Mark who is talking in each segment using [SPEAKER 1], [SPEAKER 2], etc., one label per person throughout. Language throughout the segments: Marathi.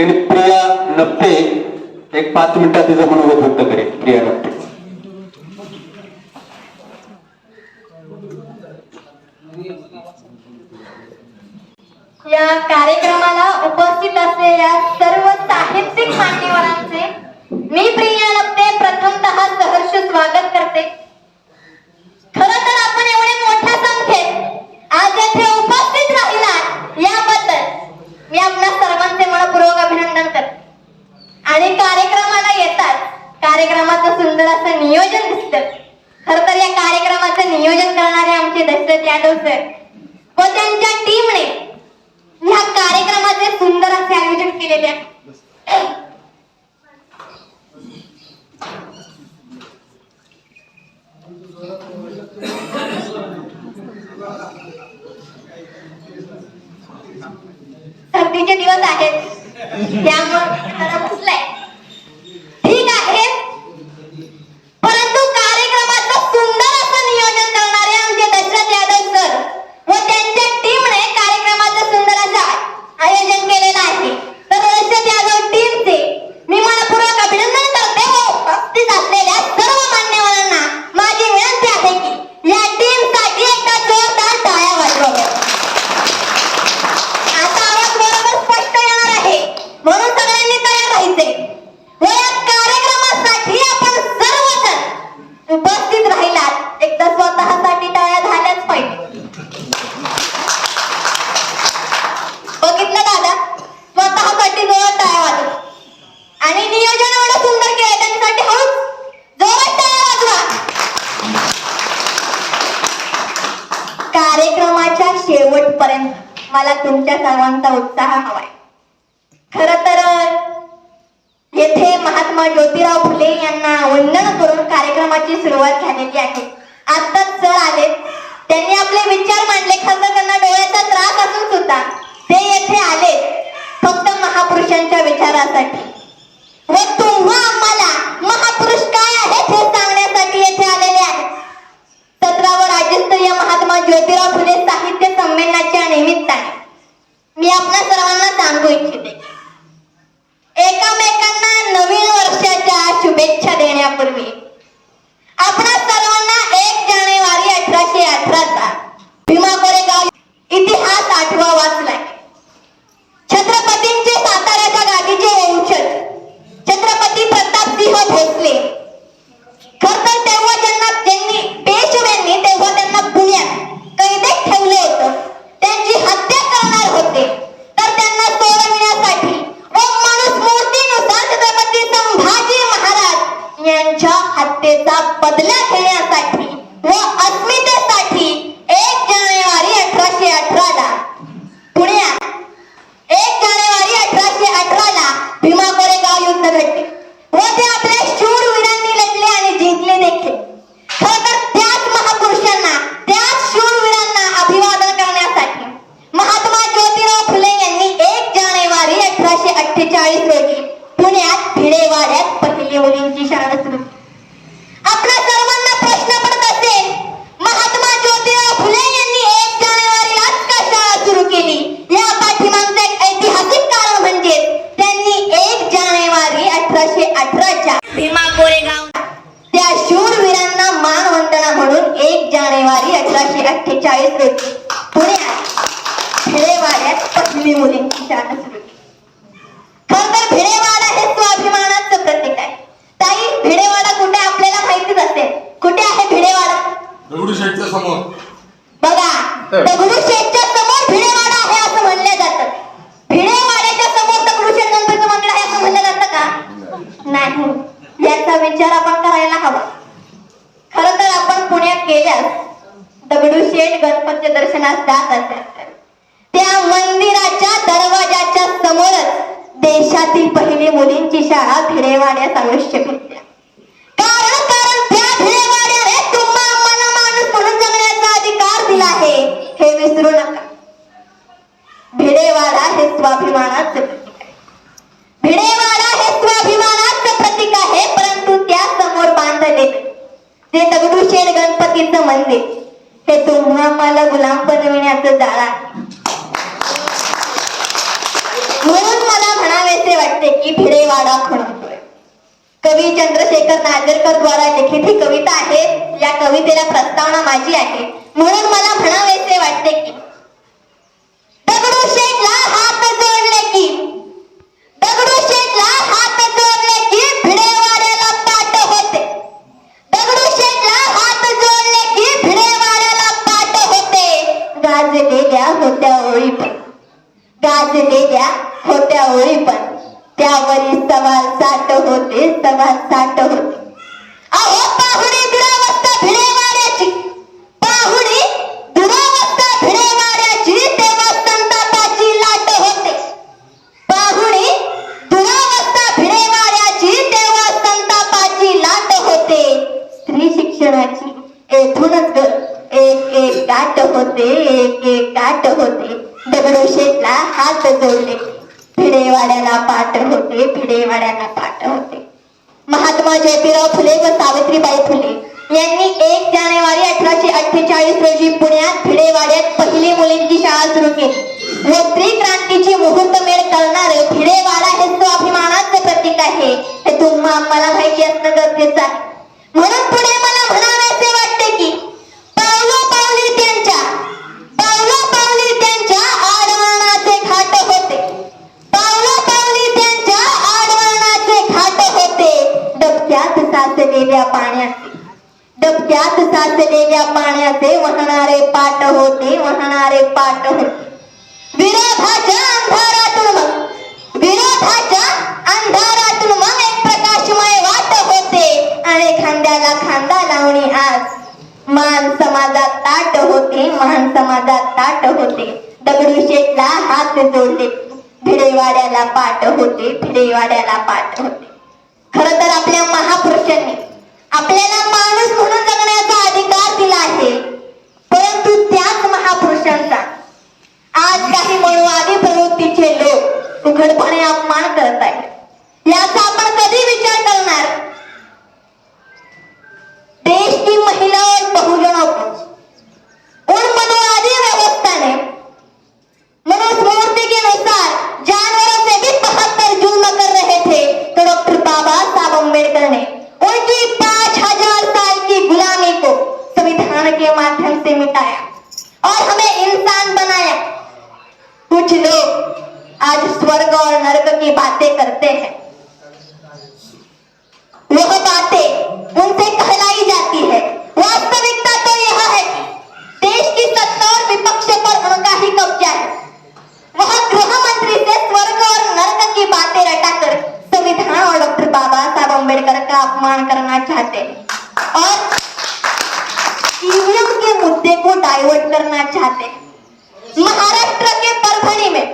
[SPEAKER 1] प्रिया नप्ते एक पाच मिनिटात तिचं मनोगत व्यक्त करेल प्रिया नप्ते
[SPEAKER 2] या कार्यक्रमाला उपस्थित असलेल्या सर्व साहित्यिक मान्यवरांचे मी प्रिया लपते प्रथमतः सहर्ष स्वागत करते. खर तर आपण एवढे मोठ्या संख्येत आज येथे उपस्थित राहिला याबद्दल मी आपल्या सर्वांचे मनपूर्वक अभिनंदन करते आणि कार्यक्रमाला येतात कार्यक्रमाचं सुंदर असं नियोजन दिसतं. खर तर या कार्यक्रमाचं नियोजन करणारे आमचे दशरथ यादव सर व त्यांच्या टीमने ह्या कार्यक्रमाचे सुंदर असे आयोजन केलेले आहे सर्दीचे दिवस आहेत. त्यामुळे जरा बसलाय ठीक आहे परंतु कार्यक्रमाचं सुंदर असं नियोजन करणारे आमचे दशरथ यादव सर व त्यांच्या टीमने कार्यक्रमाचं सुंदर असं आयोजन केलेलं आहे तर दशरथ यादव टीमचे मी मनपूर्वक अभिनंदन करते व उपस्थित असलेल्या सर्व मान्यवरांना माझी विनंती आहे की या टीमसाठी एकदा जोरदार टाळ्या वाजवाव्या आता आवाज बरोबर स्पष्ट येणार आहे म्हणून सगळ्यांनी तयार राहायचे व या कार्यक्रमासाठी आपण सर्वजण उपस्थित राहिलात एकदा स्वतःसाठी टाळ्या झाल्याच पाहिजे बघितलं दादा स्वतःसाठी जोरात टाळ्या वाजवा आणि नियोजन एवढं सुंदर केलं त्यांच्यासाठी हळूच जोरात टाळ्या वाजवा कार्यक्रमाच्या शेवटपर्यंत मला तुमच्या सर्वांचा उत्साह हवाय. खर तर येथे महात्मा ज्योतिराव फुले यांना वंदन करून कार्यक्रमाची सुरुवात झालेली आहे. आत्ताच सर आले. त्यांनी आपले विचार मांडले. खरं त्यांना डोळ्याचा त्रास असून सुद्धा ते येथे आले. फक्त महापुरुषांच्या विचारासाठी. व तुम्हा आम्हाला महापुरुष काय आहेत हे सांगण्यासाठी येथे आलेले आहेत सतरावं राज्यस्तरीय महात्मा ज्योतिराव फुले साहित्य संमेलन निमित्ताने मी आपल्या सर्वांना सांगू इच्छिते. एकामेकांना नवीन वर्षाच्या शुभेच्छा देण्यापूर्वी आपणा सर्वांना एक जानेवारी अठराशे अठराचा भीमा कोरेगाव इतिहास आठवा वाचला छत्रपतींचे साताऱ्याच्या गादीचे वंशज छत्रपती प्रतापसिंह भोसले खर तर तेव्हा ज्यांना त्यांनी पेशव्यांनी तेव्हा त्यांना पुण्यात कैदेत ठेवले होतं त्यांची हत्या करणार होते तर त्यांना सोडविण्यासाठी व मनुस्मृतीनुसार छत्रपती संभाजी महाराज यांच्या हत्येचा बदला घेण्यासाठी व अस्मितेसाठी एक जानेवारी अठराशे अठराला पुण्यात एक जानेवारी अठराशे अठराला भीमा कोरेगाव युद्ध घडले व ते आपल्या शूरवीरांनी लढले आणि जिंकले देखील खरं तर त्याच महापुरुषांना त्याच शूरवीरांना अभिवादन करण्यासाठी महात्मा ज्योतिराव फुले यांनी एक जानेवारी अठराशे अठ्ठेचाळीस रोजी पुण्यात भिडेवाड्यात पहिली मुलींची शाळा सुरू केली. आपल्या सर्वांना प्रश्न पडत असेल महात्मा ज्योतिराव फुले यांनी एक जानेवारीलाच का शाळा सुरू केली या पाठीमागचं एक ऐतिहासिक कारण म्हणजे त्यांनी एक जानेवारी अठराशे अठराच्या भीमा कोरेगाव त्या शूरवीरांना मानवंदना म्हणून एक जानेवारी अठराशे अठ्ठेचाळीस रोजी पुण्यात भिडेवाड्यात पहिली मुलींची शाळा सुरू केली खर तर भिडेवाडा हे स्वाभिमानाचं प्रतीक आहे ताई भिडेवाडा कुठे आपल्याला माहितीच असेल कुठे आहे भिडेवाडा
[SPEAKER 3] दगडूशेठच्या समोर.
[SPEAKER 2] बघा दगडूशेठच्या समोर भिडेवाडा आहे असं म्हणलं जातं. भिडेवाड्याच्या समोर दगडूशेठ गणपतीचं मंदिर आहे असं म्हणलं जातं का? नाही. याचा विचार आपण करायला हवा. खर तर आपण पुण्यात गेल्यास दगडूशेठ गणपतीच्या दर्शनास जात असेल त्या मंदिराच्या दरवाजाच्या समोरच देशातील पहिली मुलींची शाळा भिडेवाड्यात अवश्य भेटल्या विसरू नका भिडेवाडा हे स्वाभिमानाचे प्रतीक आहे भिडेवाडा हे स्वाभिमानाचं प्रतीक आहे परंतु त्या समोर बांधले. ते दगडूशेठ गणपतीचं मंदिर. हे तुम्हा मला गुलाम बनविण्याचं जाळ आहे. म्हणून मला म्हणावेसे वाटते की भिडेवाडा खुणतोय. कवी चंद्रशेखर नागरकर द्वारा लिखित ही कविता आहे. या कवितेला प्रस्तावना माझी आहे. म्हणून मला म्हणावेसे वाटते की दगडूशेठला हात जोडले की दगडूशेठला हात जोडले की भिडेवाड्याला पाट होते. दगडूशेठला हात जोडले की भिडेवाड्याला पाट होते. गाजलेल्या होत्या ओळी पण गाजलेल्या होत्या ओळी पण त्यावरील सवाल साठ होते सवाल साठ होते. अहो पाहुणे एक होते एक एक गाठ होते दगडूशेठला हात जोडले. भिडेवाड्याला पाठ होते भिडेवाड्याला पाठ होते. महात्मा ज्योतिराव फुले व सावित्रीबाई फुले यांनी एक जानेवारी अठराशे अठ्ठेचाळीस रोजी पुण्यात भिडेवाड्यात पहिली मुलींची शाळा सुरू केली. व स्त्री क्रांतीची मुहूर्तमेढ करणारे भिडेवाडा हे स्वाभिमानाचे प्रतीक आहे. हे तुम्हा आम्हाला माहिती असणं गरजेचं आहे. म्हणून पुढे साचलेल्या पाण्याचे वाहणारे पाट होते वाहणारे पाट होते. विरोधाच्या अंधारातून मग विरोधाच्या अंधारातून मग एक प्रकाशमय वाट होते. आणि खांद्याला खांदा लावणे आज मान समाजात ताट होते मान समाजात ताट होते. दगडूशेठला हात जोडले. भिडेवाड्याला पाट होते भिडेवाड्याला पाट होते. खर तर आपल्या महापुरुषांनी आपल्याला माणूस म्हणून जगण्याचा अधिकार दिला आहे. परंतु त्याच महापुरुषांचा. आज काही मनुवादी प्रवृत्तीचे लोक उघडपणे अपमान करत आहेत. याचा आपण कधी विचार करणार? देश की महिला और बहुजनों मिटाया और हमें इंसान बनाया। कुछ लोग आज स्वर्ग और नरक की बातें करते हैं। वह बातें उनसे कहलाई जाती है। वास्तविकता तो यह है कि देश की सत्ता और विपक्ष पर उनका ही कब्जा है। वह गृह मंत्री से स्वर्ग और नर्क की बातें रटाकर संविधान और डॉक्टर बाबा साहब अंबेडकर का अपमान करना चाहते हैं। और ईवीएम के मुद्दे को डाइवर्ट करना चाहते। हैं महाराष्ट्र के परभणी में,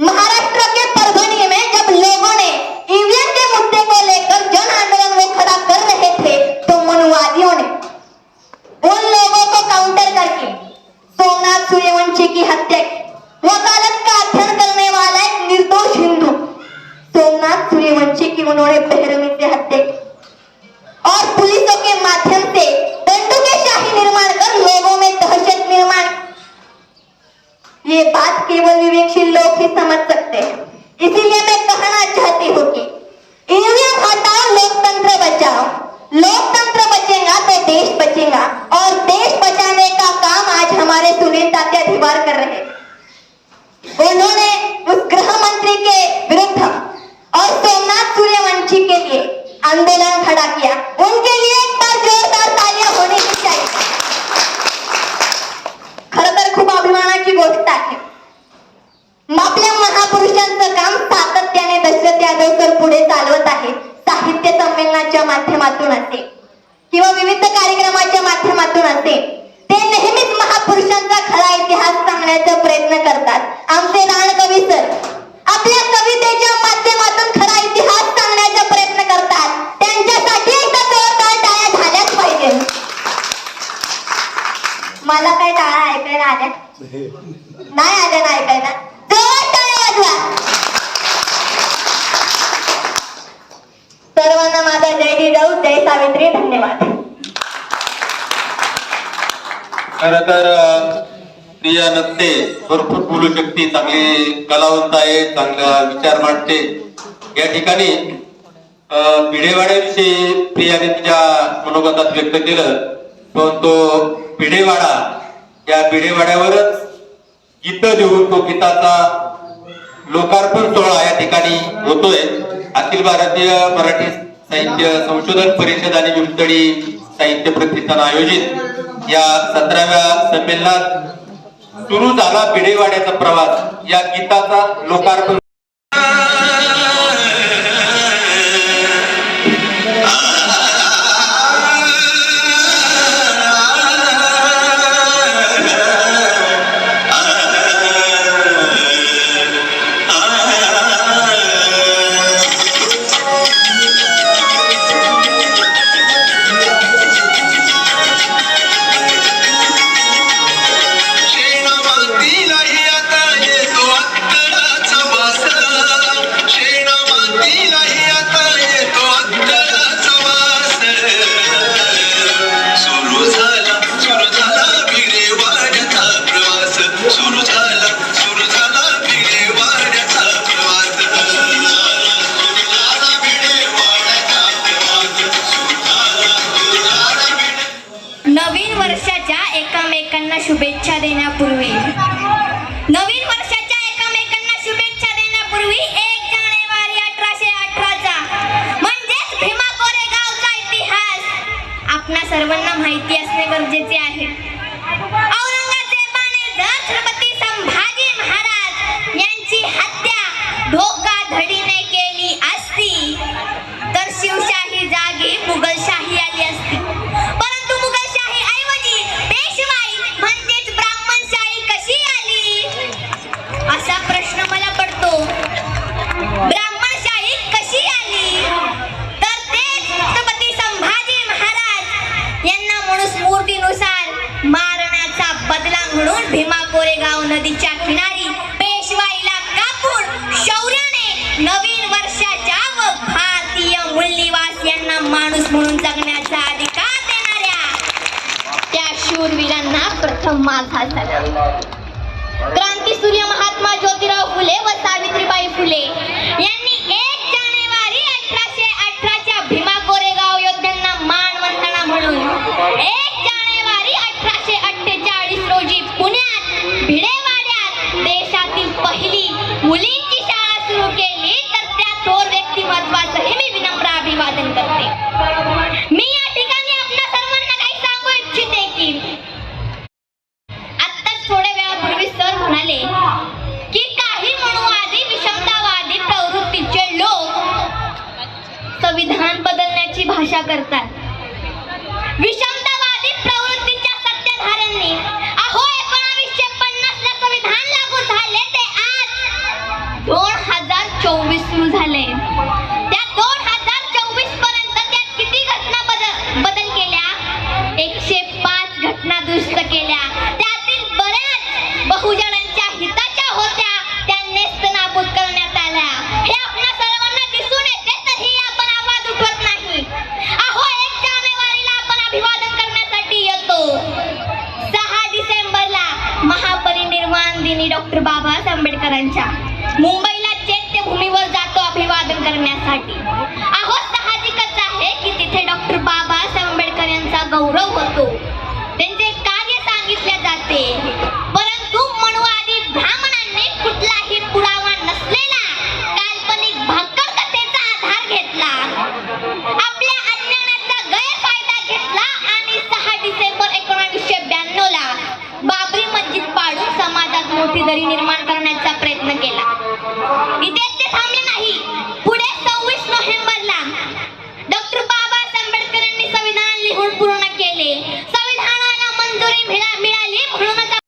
[SPEAKER 2] महाराष्ट्र के परभणी में जब लोगों ने ईवीएम के मुद्दे को लेकर जन आंदोलन वो खड़ा कर रहे थे तो मनुवादियों ने उन लोगों को काउंटर करके सोमनाथ सूर्यवंशी की हत्या की। वकालत का अध्ययन करने वाला एक निर्दोष हिंदू सोमनाथ सूर्यवंशी की उन्होंने बेरहमी से हत्या इसीलिए मैं कहना चाहती हूँ कि ईवीएम हटाओ लोकतंत्र बचाओ। लोकतंत्र बचेगा तो देश बचेगा। और देश बचाने का काम आज हमारे सुनील तात्या धिवार कर रहे हैं। उन्होंने उस गृह मंत्री के विरुद्ध और सोमनाथ सूर्यवंशी के लिए आंदोलन खड़ा किया। उनके नाही आलं ना सर्वांना माझा जय जिजाऊ जय सावित्री धन्यवाद.
[SPEAKER 1] खर तर प्रिया नसते भरपूर बोलू शकते चांगली कलावंत आहे चांगला विचार मांडते. या ठिकाणी पिढेवाड्याविषयी प्रियाने तिच्या मनोगतात व्यक्त केलं पण तो पिढेवाडा या बिडेवाड्यावरच गीत देऊन तो गीताचा लोकार्पण सोहळा या ठिकाणी होतोय. अखिल भारतीय मराठी साहित्य संशोधन परिषद आणि विमतडी साहित्य प्रतिष्ठान आयोजित या सतराव्या संमेलनात सुरू झाला बिडेवाड्याचा प्रवास. या गीताचा लोकार्पण
[SPEAKER 2] म्हणून भीमा कोरेगाव नदीच्या किनारी पेशवाईला कापून शौर्याने नवीन वर्षाच्या व भारतीय मूल्यवास यांना माणूस म्हणून जगण्याचा अधिकार देणाऱ्या त्या शूरवीरांना प्रथम माझा क्रांती सूर्य महात्मा ज्योतिराव फुले व सावित्रीबाई फुले या खुशा करतात. विषमतावादी प्रवृत्तीच्या अहो एकोणावीसशे पन्नास ला संविधान लागू झाले ते आज दोन हजार चोवीस सुरू झाले. मुंबईला चैत्यभूमीवर जातो अभिवादन करण्यासाठी.